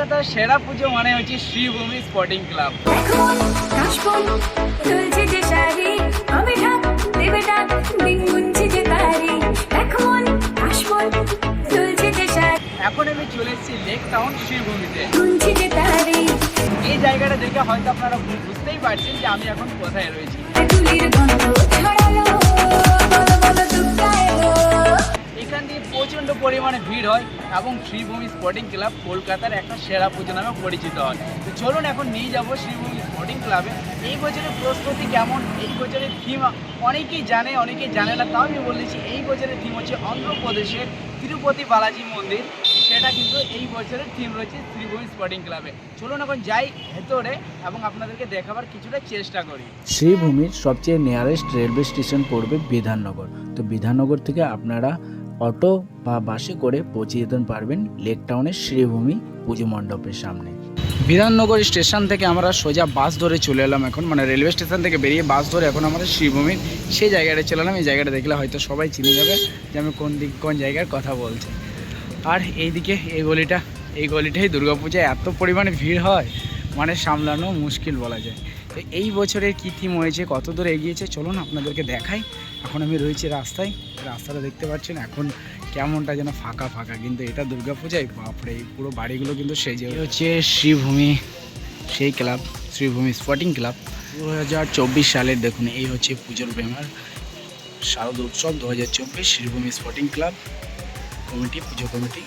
কলকাতার সেরা পুজো মানে হচ্ছে শ্রীভূমি স্পোর্টিং ক্লাব। এখন আমি চলে এসেছি লেক টাউন শ্রীভূমিতে। এই জায়গাটা দেখে হয়তো আপনারা বুঝতেই পারছেন যে আমি এখন কোথায় রয়েছি। পরিমাণে ভিড় হয় এবং শ্রীভূমি স্পোর্টিং ক্লাব কলকাতার একটা সেরা পুজো নামে পরিচিত হয়। তো চলুন এখন নিয়ে যাব শ্রীভূমি স্পোর্টিং ক্লাবে। এই বছরের প্রস্তুতি কেমন? এই বছরের থিম অনেকেই জানে অনেকেই জানে না, তাও আমি বলেছি এই বছরের থিম হচ্ছে অন্ধ্রপ্রদেশের তিরুপতি বালাজি মন্দির। সেটা কিন্তু এই বছরের থিম রয়েছে শ্রীভূমি স্পোর্টিং ক্লাবে। চলুন এখন যাই ভেতরে এবং আপনাদেরকে দেখাবার কিছুটা চেষ্টা করি। শ্রীভূমির সবচেয়ে নিয়ারেস্ট রেলওয়ে স্টেশন পড়বে বিধাননগর। তো বিধাননগর থেকে আপনারা অটো বা বাসে করে পৌঁছে যেতে পারবেন লেক টাউনের শ্রীভূমি পুজো মণ্ডপের সামনে। বিধাননগর স্টেশন থেকে আমরা সোজা বাস ধরে চলে এলাম এখন মানে রেলওয়ে স্টেশন থেকে বেরিয়ে বাস ধরে এখন আমাদের শ্রীভূমির সেই জায়গাটা চলে এলাম এই জায়গাটা দেখলে হয়তো সবাই চিনে যাবে যে আমি কোন দিক, কোন জায়গার কথা বলছি। আর এইদিকে এই গলিটা, এই গলিটাই দুর্গাপূজায় এত পরিমাণে ভিড় হয় মানে সামলানো মুশকিল বলা যায়। তো এই বছরের কী থিম হয়েছে, কত দূর এগিয়েছে, চলুন আপনাদেরকে দেখাই। এখন আমি রয়েছি রাস্তায়। রাস্তাটা দেখতে পাচ্ছেন, এখন কেমনটা যেন ফাঁকা ফাঁকা। কিন্তু এটা দুর্গাপূজায় বাপরে পুরো বাড়িগুলো কিন্তু সেজে হচ্ছে শ্রীভূমি, সেই ক্লাব, শ্রীভূমি স্পোর্টিং ক্লাব। দু হাজার চব্বিশ সালের, দেখুন, এই হচ্ছে পুজোর ব্যানার। শারদ উৎসব দু হাজার চব্বিশ, শ্রীভূমি স্পোর্টিং ক্লাব, কমিটি, পুজো কমিটি।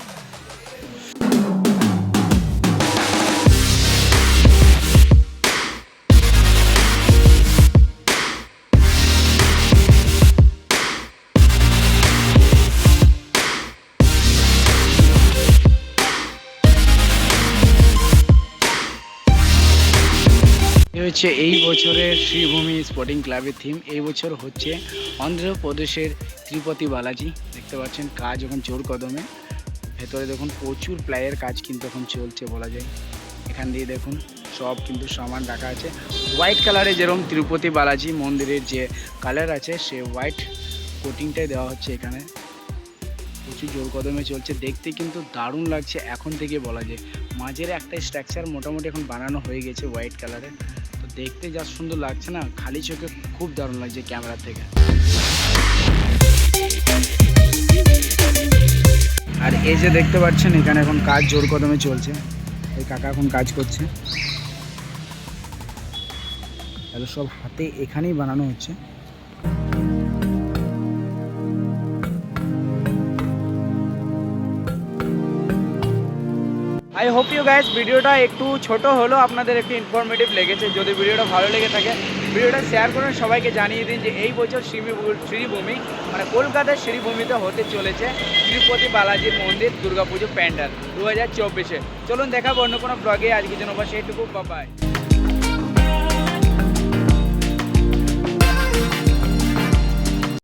হচ্ছে এই বছরের শ্রীভূমি স্পোর্টিং ক্লাবের থিম এই বছর হচ্ছে অন্ধ্রপ্রদেশের তিরুপতি বালাজি। দেখতে পাচ্ছেন কাজ এখন জোর কদমে। ভেতরে দেখুন প্রচুর প্লাইয়ের কাজ কিন্তু এখন চলছে বলা যায়। এখান দিয়ে দেখুন সব কিন্তু সামান রাখা আছে। হোয়াইট কালারে যেরকম তিরুপতি বালাজি মন্দিরের যে কালার আছে, সে হোয়াইট কোটিংটাই দেওয়া হচ্ছে এখানে। প্রচুর জোর কদমে চলছে। দেখতে কিন্তু দারুণ লাগছে এখন থেকে বলা যায়। মাঝের একটা স্ট্রাকচার মোটামুটি এখন বানানো হয়ে গেছে হোয়াইট কালারের তো দেখতে যা সুন্দর লাগছে না, খালি চোখে খুব দারুণ লাগছে ক্যামেরা থেকে। আর এই যে দেখতে পাচ্ছেন, এখানে এখন কাজ জোর কদমে চলছে। এই কাকা এখন কাজ করছে। তাহলে সব হাতে এখানেই বানানো হচ্ছে। আই হোপ ইউ গাইস ভিডিওটা একটু ছোট হলো আপনাদের একটু ইনফরমেটিভ লেগেছে। যদি ভিডিওটা ভালো লেগে থাকে, ভিডিওটা শেয়ার করুন সবাইকে জানিয়ে দিন যে এই বছর শ্রীভূ- শ্রীভূমি মানে কলকাতার শ্রীভূমিতে হতে চলেছে তিরুপতি বালাজি মন্দির, দুর্গাপুজো, প্যান্ডাল দু হাজার চব্বিশে। চলুন দেখাবো অন্য কোনো ব্লগে আজকে জন্য বা সেইটুকু বাবাই